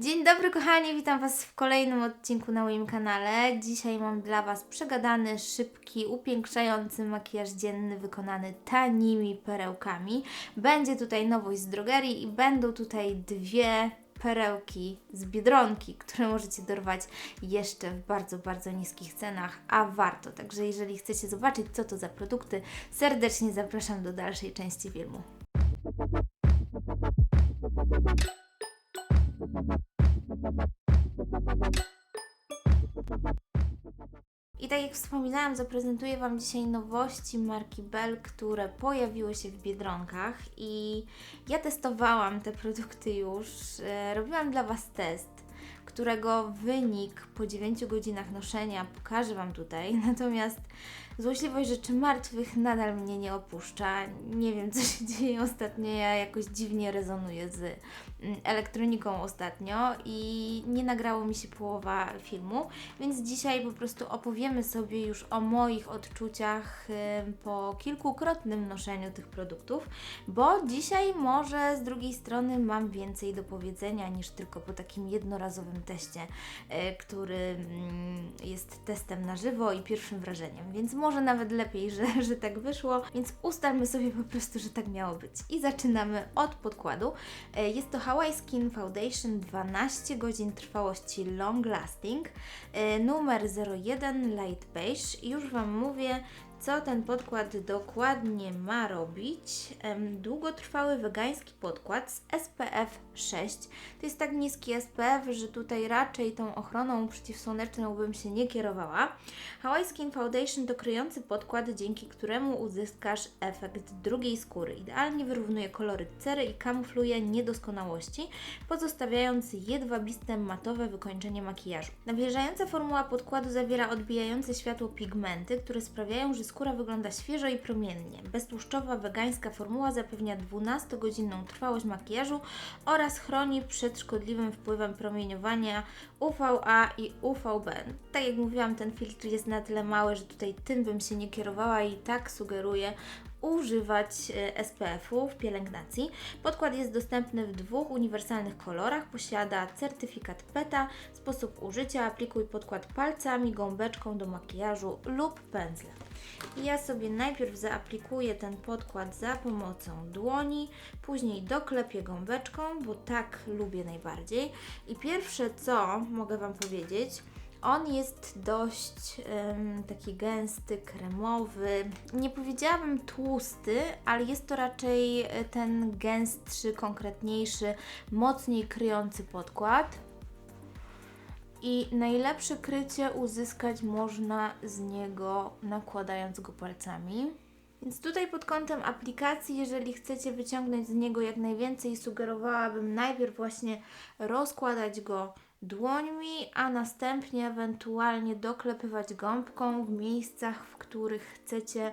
Dzień dobry kochani, witam Was w kolejnym odcinku na moim kanale. Dzisiaj mam dla Was przegadany, szybki, upiększający makijaż dzienny wykonany tanimi perełkami. Będzie tutaj nowość z drogerii i będą tutaj dwie perełki z Biedronki, które możecie dorwać jeszcze w bardzo, bardzo niskich cenach, a warto. Także jeżeli chcecie zobaczyć co to za produkty, serdecznie zapraszam do dalszej części filmu. I tak jak wspominałam, zaprezentuję Wam dzisiaj nowości marki Bell, które pojawiły się w Biedronkach i ja testowałam te produkty już. E, Robiłam dla Was test, którego wynik po 9 godzinach noszenia pokażę Wam tutaj. Natomiast złośliwość rzeczy martwych nadal mnie nie opuszcza. Nie wiem, co się dzieje ostatnio. Ja jakoś dziwnie rezonuję z elektroniką ostatnio i nie nagrało mi się połowa filmu, więc dzisiaj po prostu opowiemy sobie już o moich odczuciach po kilkukrotnym noszeniu tych produktów, bo dzisiaj może z drugiej strony mam więcej do powiedzenia niż tylko po takim jednorazowym teście, y, który mm, jest testem na żywo i pierwszym wrażeniem, więc może nawet lepiej, że, że tak wyszło, więc ustalmy sobie po prostu, że tak miało być. I zaczynamy od podkładu. E, Jest to Hawaii Skin Foundation 12 godzin trwałości Long Lasting, e, numer 01 Light Beige. Już Wam mówię, co ten podkład dokładnie ma robić. Długotrwały wegański podkład z SPF 6. To jest tak niski SPF, że tutaj raczej tą ochroną przeciwsłoneczną bym się nie kierowała. Hawaii Skin Foundation to kryjący podkład, dzięki któremu uzyskasz efekt drugiej skóry. Idealnie wyrównuje kolory cery i kamufluje niedoskonałości, pozostawiając jedwabiste, matowe wykończenie makijażu. Nawilżająca formuła podkładu zawiera odbijające światło pigmenty, które sprawiają, że skóra wygląda świeżo i promiennie. Beztłuszczowa, wegańska formuła zapewnia 12-godzinną trwałość makijażu oraz chroni przed szkodliwym wpływem promieniowania UVA i UVB. Tak jak mówiłam, ten filtr jest na tyle mały, że tutaj tym bym się nie kierowała i tak sugeruję używać e, SPF-u w pielęgnacji. Podkład jest dostępny w dwóch uniwersalnych kolorach. Posiada certyfikat PETA. Sposób użycia: aplikuj podkład palcami, gąbeczką do makijażu lub pędzlem. Ja sobie najpierw zaaplikuję ten podkład za pomocą dłoni, później doklepię gąbeczką, bo tak lubię najbardziej. I pierwsze co mogę Wam powiedzieć, on jest dość em, taki gęsty, kremowy. Nie powiedziałabym tłusty, ale jest to raczej e, ten gęstszy, konkretniejszy, mocniej kryjący podkład. I najlepsze krycie uzyskać można z niego nakładając go palcami. Więc tutaj pod kątem aplikacji, jeżeli chcecie wyciągnąć z niego jak najwięcej, sugerowałabym najpierw właśnie rozkładać go dłońmi, a następnie ewentualnie doklepywać gąbką w miejscach, w których chcecie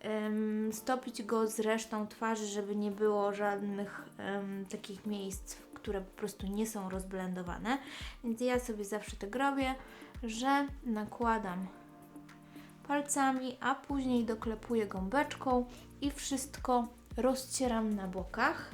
em, stopić go z resztą twarzy, żeby nie było żadnych em, takich miejsc, które po prostu nie są rozblendowane. Więc ja sobie zawsze tak robię, że nakładam palcami, a później doklepuję gąbeczką i wszystko rozcieram na bokach.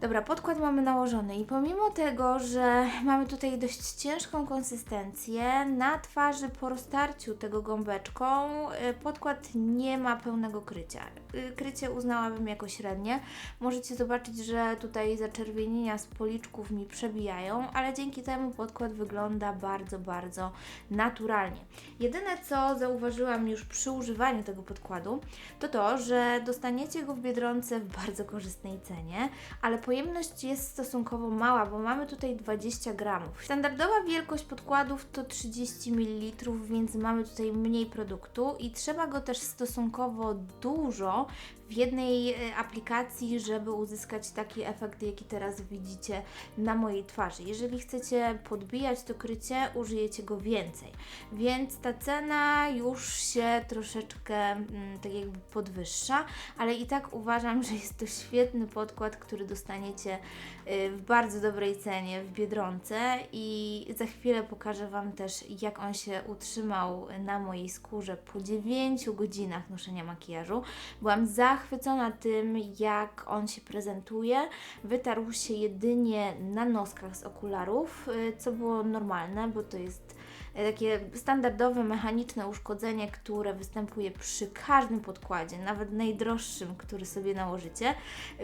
Dobra, podkład mamy nałożony i pomimo tego, że mamy tutaj dość ciężką konsystencję, na twarzy po roztarciu tego gąbeczką y, podkład nie ma pełnego krycia. Y, Krycie uznałabym jako średnie. Możecie zobaczyć, że tutaj zaczerwienienia z policzków mi przebijają, ale dzięki temu podkład wygląda bardzo, bardzo naturalnie. Jedyne co zauważyłam już przy używaniu tego podkładu, to to, że dostaniecie go w Biedronce w bardzo korzystnej cenie, ale pojemność jest stosunkowo mała, bo mamy tutaj 20 gramów. Standardowa wielkość podkładów to 30 ml, więc mamy tutaj mniej produktu i trzeba go też stosunkowo dużo w jednej e, aplikacji, żeby uzyskać taki efekt, jaki teraz widzicie na mojej twarzy. Jeżeli chcecie podbijać to krycie, użyjecie go więcej. Więc ta cena już się troszeczkę mm, tak jakby podwyższa, ale i tak uważam, że jest to świetny podkład, który dostaniecie y, w bardzo dobrej cenie w Biedronce i za chwilę pokażę Wam też, jak on się utrzymał na mojej skórze po 9 godzinach noszenia makijażu. Byłam zachwycona tym, jak on się prezentuje. Wytarł się jedynie na noskach z okularów, y, co było normalne, bo to jest takie standardowe mechaniczne uszkodzenie, które występuje przy każdym podkładzie, nawet najdroższym, który sobie nałożycie,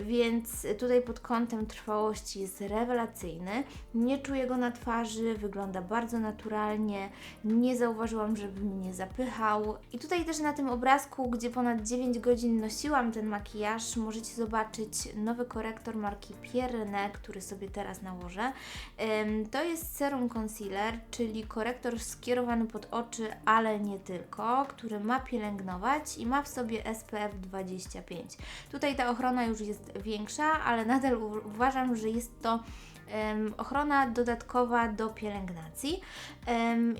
więc tutaj pod kątem trwałości jest rewelacyjny. Nie czuję go na twarzy, wygląda bardzo naturalnie, nie zauważyłam, żeby mnie zapychał. I tutaj też na tym obrazku, gdzie ponad 9 godzin nosiłam ten makijaż, możecie zobaczyć nowy korektor marki Pierre René, który sobie teraz nałożę. To jest serum concealer, czyli korektor skierowany pod oczy, ale nie tylko, który ma pielęgnować i ma w sobie SPF 25. Tutaj ta ochrona już jest większa, ale nadal uważam, że jest to ochrona dodatkowa do pielęgnacji.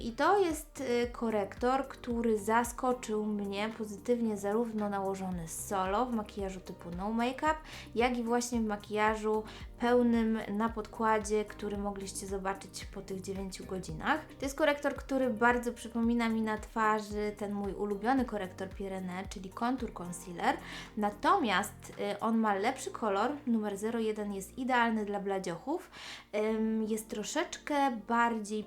I to jest y, korektor, który zaskoczył mnie pozytywnie zarówno nałożony solo w makijażu typu no make-up, jak i właśnie w makijażu pełnym na podkładzie, który mogliście zobaczyć po tych 9 godzinach. To jest korektor, który bardzo przypomina mi na twarzy ten mój ulubiony korektor Pierre René, czyli Contour Concealer. Natomiast y, on ma lepszy kolor, numer 01 jest idealny dla bladziochów. Jest troszeczkę bardziej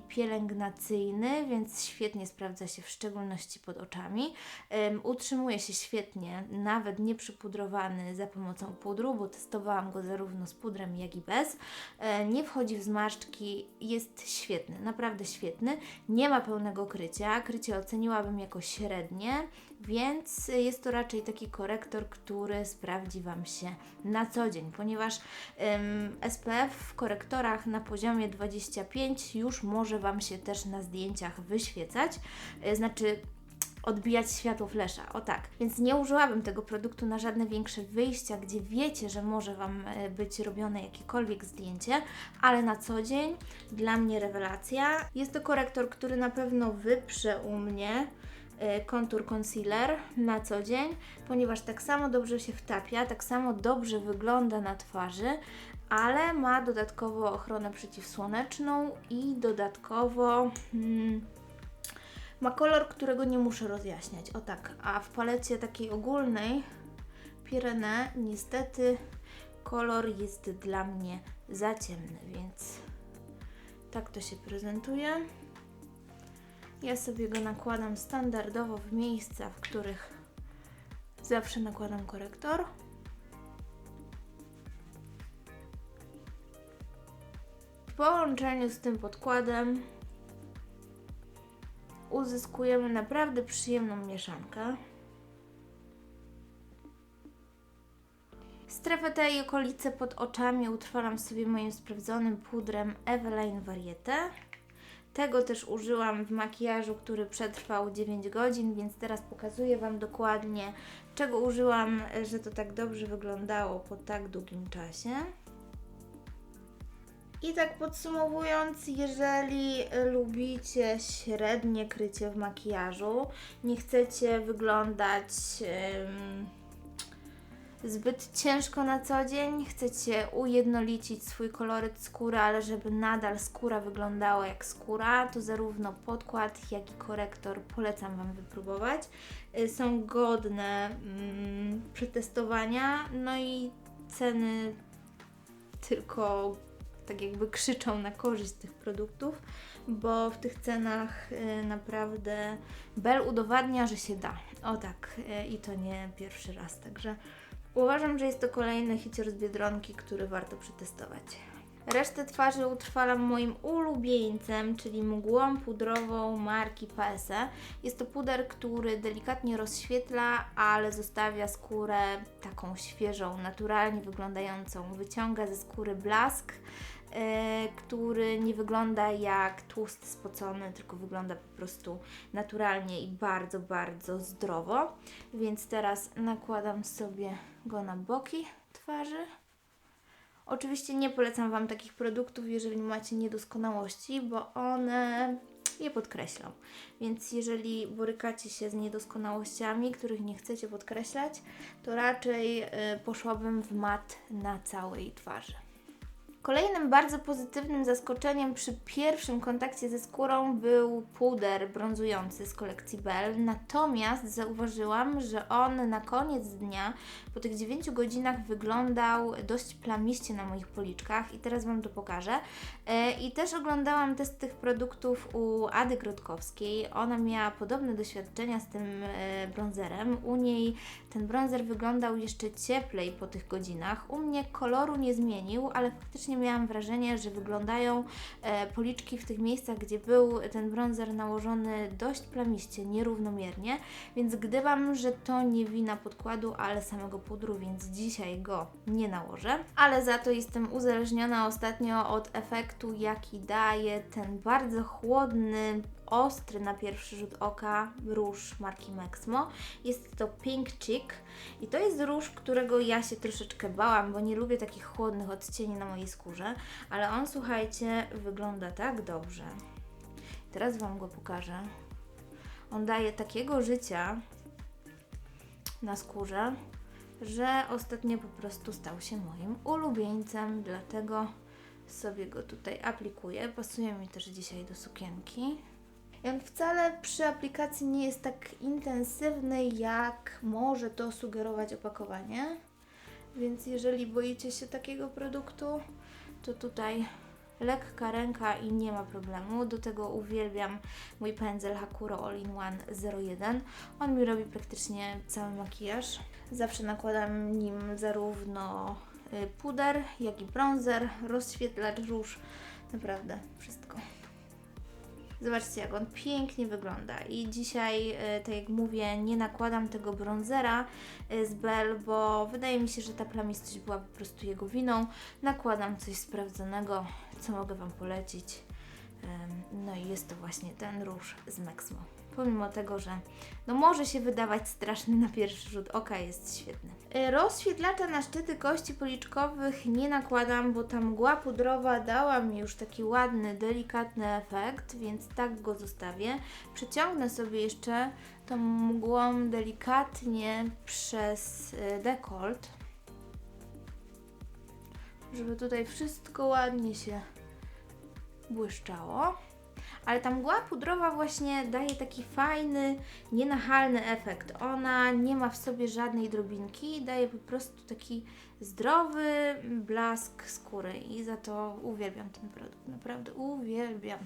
więc świetnie sprawdza się w szczególności pod oczami. Ym, Utrzymuje się świetnie, nawet nie przypudrowany za pomocą pudru, bo testowałam go zarówno z pudrem, jak i bez. E, Nie wchodzi w zmarszczki, jest świetny, naprawdę świetny. Nie ma pełnego krycia, krycie oceniłabym jako średnie, więc jest to raczej taki korektor, który sprawdzi Wam się na co dzień, ponieważ ym, SPF w korektorach na poziomie 25 już może Wam się też na zdjęciach wyświecać, y, znaczy odbijać światło flesza, o tak. Więc nie użyłabym tego produktu na żadne większe wyjścia, gdzie wiecie, że może Wam e, być robione jakiekolwiek zdjęcie, ale na co dzień dla mnie rewelacja. Jest to korektor, który na pewno wyprze u mnie kontur concealer na co dzień, ponieważ tak samo dobrze się wtapia, tak samo dobrze wygląda na twarzy, ale ma dodatkowo ochronę przeciwsłoneczną i dodatkowo hmm, ma kolor, którego nie muszę rozjaśniać. O tak, a w palecie takiej ogólnej Pirene niestety kolor jest dla mnie za ciemny, więc tak to się prezentuje. Ja sobie go nakładam standardowo w miejsca, w których zawsze nakładam korektor. W połączeniu z tym podkładem uzyskujemy naprawdę przyjemną mieszankę. Strefę tej okolice pod oczami utrwalam sobie moim sprawdzonym pudrem Eveline Variete. Tego też użyłam w makijażu, który przetrwał 9 godzin, więc teraz pokazuję Wam dokładnie, czego użyłam, że to tak dobrze wyglądało po tak długim czasie. I tak podsumowując, jeżeli lubicie średnie krycie w makijażu, nie chcecie wyglądać em, zbyt ciężko na co dzień, chcecie ujednolicić swój koloryt skóry, ale żeby nadal skóra wyglądała jak skóra, to zarówno podkład, jak i korektor polecam Wam wypróbować. Y, Są godne mm, przetestowania, no i ceny tylko tak jakby krzyczą na korzyść tych produktów, bo w tych cenach y, naprawdę Bell udowadnia, że się da. O tak, y, i to nie pierwszy raz, także uważam, że jest to kolejny hicior z Biedronki, który warto przetestować. Resztę twarzy utrwalam moim ulubieńcem, czyli mgłą pudrową marki Paese. Jest to puder, który delikatnie rozświetla, ale zostawia skórę taką świeżą, naturalnie wyglądającą. Wyciąga ze skóry blask, który nie wygląda jak tłusty, spocony, tylko wygląda po prostu naturalnie i bardzo, bardzo zdrowo. Więc teraz nakładam sobie go na boki twarzy. Oczywiście nie polecam Wam takich produktów, jeżeli macie niedoskonałości, bo one je podkreślą. Więc jeżeli borykacie się z niedoskonałościami, których nie chcecie podkreślać, to raczej y, poszłabym w mat na całej twarzy. Kolejnym bardzo pozytywnym zaskoczeniem przy pierwszym kontakcie ze skórą był puder brązujący z kolekcji Bell. Natomiast zauważyłam, że on na koniec dnia, po tych 9 godzinach, wyglądał dość plamiście na moich policzkach i teraz Wam to pokażę. E, I też oglądałam test tych produktów u Ady Grotkowskiej. Ona miała podobne doświadczenia z tym e, bronzerem. U niej ten bronzer wyglądał jeszcze cieplej po tych godzinach. U mnie koloru nie zmienił, ale faktycznie miałam wrażenie, że wyglądają e, policzki w tych miejscach, gdzie był ten bronzer nałożony dość plamiście, nierównomiernie, więc gdybam, że to nie wina podkładu, ale samego pudru, więc dzisiaj go nie nałożę. Ale za to jestem uzależniona ostatnio od efektu, jaki daje ten bardzo chłodny, ostry na pierwszy rzut oka róż marki Maxmo. Jest to Pink Chick i to jest róż, którego ja się troszeczkę bałam, bo nie lubię takich chłodnych odcieni na mojej skórze, ale on słuchajcie, wygląda tak dobrze. Teraz Wam go pokażę. On daje takiego życia na skórze, że ostatnio po prostu stał się moim ulubieńcem, dlatego sobie go tutaj aplikuję. Pasuje mi też dzisiaj do sukienki. I on wcale przy aplikacji nie jest tak intensywny, jak może to sugerować opakowanie. Więc jeżeli boicie się takiego produktu, to tutaj lekka ręka i nie ma problemu. Do tego uwielbiam mój pędzel Hakuro All-in-One 01. On mi robi praktycznie cały makijaż. Zawsze nakładam nim zarówno y, puder, jak i bronzer, rozświetlacz róż. Naprawdę wszystko. Zobaczcie, jak on pięknie wygląda. I dzisiaj, e, tak jak mówię, nie nakładam tego bronzera e, z Bell, bo wydaje mi się, że ta plamistość była po prostu jego winą. Nakładam coś sprawdzonego, co mogę Wam polecić. No i jest to właśnie ten róż z Maxmo pomimo tego, że no może się wydawać straszny na pierwszy rzut oka, jest świetny. E, rozświetlacza na szczyty kości policzkowych nie nakładam, bo ta mgła pudrowa dała mi już taki ładny, delikatny efekt, więc tak go zostawię. Przeciągnę sobie jeszcze tą mgłą delikatnie przez e, dekolt, żeby tutaj wszystko ładnie się błyszczało ale ta mgła pudrowa właśnie daje taki fajny, nienachalny efekt. Ona nie ma w sobie żadnej drobinki, daje po prostu taki zdrowy blask skóry i za to uwielbiam ten produkt, naprawdę uwielbiam.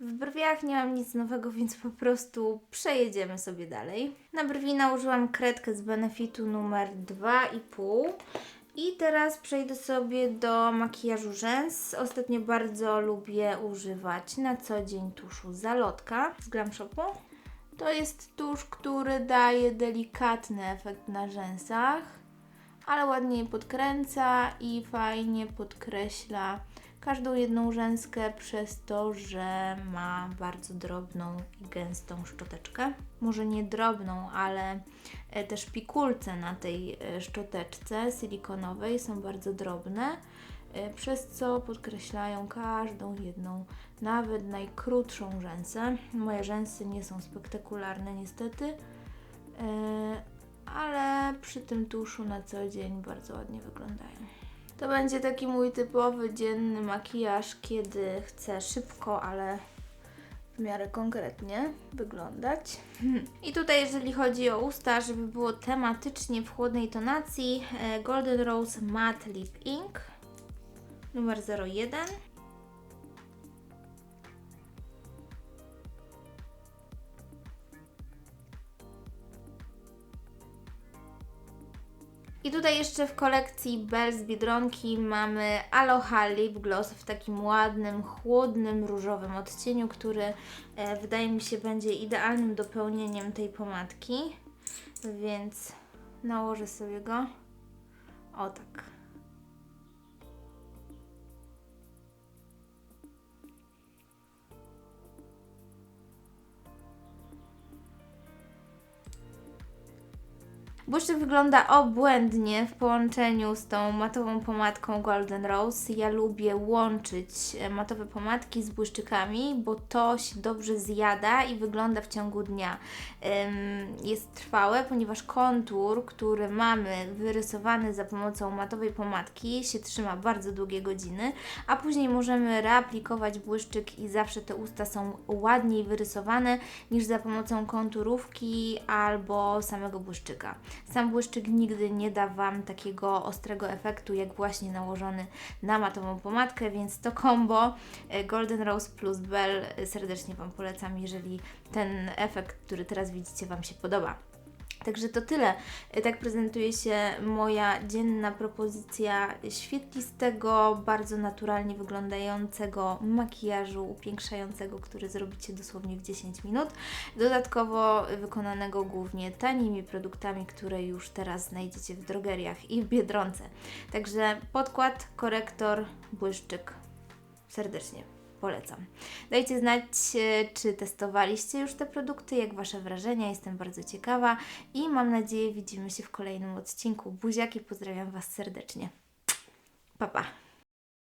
W brwiach nie mam nic nowego, więc po prostu przejedziemy sobie dalej. Na brwi nałożyłam kredkę z Benefitu numer 2,5 i teraz przejdę sobie do makijażu rzęs. Ostatnio bardzo lubię używać na co dzień tuszu Zalotka z Glam Shopu. To jest tusz, który daje delikatny efekt na rzęsach, ale ładnie je podkręca i fajnie podkreśla każdą jedną rzęskę przez to, że ma bardzo drobną i gęstą szczoteczkę. Może nie drobną, ale e, też pikulce na tej e, szczoteczce silikonowej są bardzo drobne, e, przez co podkreślają każdą jedną, nawet najkrótszą rzęsę. Moje rzęsy nie są spektakularne niestety, ale przy tym tuszu na co dzień bardzo ładnie wyglądają. To będzie taki mój typowy dzienny makijaż, kiedy chcę szybko, ale w miarę konkretnie wyglądać. I tutaj jeżeli chodzi o usta, żeby było tematycznie w chłodnej tonacji, e, Golden Rose Matte Lip Ink numer 01 I tutaj jeszcze w kolekcji Bell z Biedronki mamy Aloha Lip Gloss w takim ładnym, chłodnym, różowym odcieniu, który e, wydaje mi się będzie idealnym dopełnieniem tej pomadki. Więc nałożę sobie go. O tak. Błyszczyk wygląda obłędnie w połączeniu z tą matową pomadką Golden Rose. Ja lubię łączyć e, matowe pomadki z błyszczykami, bo to się dobrze zjada i wygląda w ciągu dnia. Jest trwałe, ponieważ kontur, który mamy wyrysowany za pomocą matowej pomadki, się trzyma bardzo długie godziny, a później możemy reaplikować błyszczyk i zawsze te usta są ładniej wyrysowane niż za pomocą konturówki albo samego błyszczyka. Sam błyszczyk nigdy nie da Wam takiego ostrego efektu, jak właśnie nałożony na matową pomadkę, więc to combo e, Golden Rose plus Bell serdecznie Wam polecam, jeżeli ten efekt, który teraz widzicie, Wam się podoba. Także to tyle. E, Tak prezentuje się moja dzienna propozycja świetlistego, bardzo naturalnie wyglądającego makijażu upiększającego, który zrobicie dosłownie w 10 minut. Dodatkowo wykonanego głównie tanimi produktami, które już teraz znajdziecie w drogeriach i w Biedronce. Także podkład, korektor, błyszczyk. Serdecznie polecam. Dajcie znać, e, czy testowaliście już te produkty, jak Wasze wrażenia, jestem bardzo ciekawa i mam nadzieję widzimy się w kolejnym odcinku. Buziaki, pozdrawiam Was serdecznie. Pa, pa.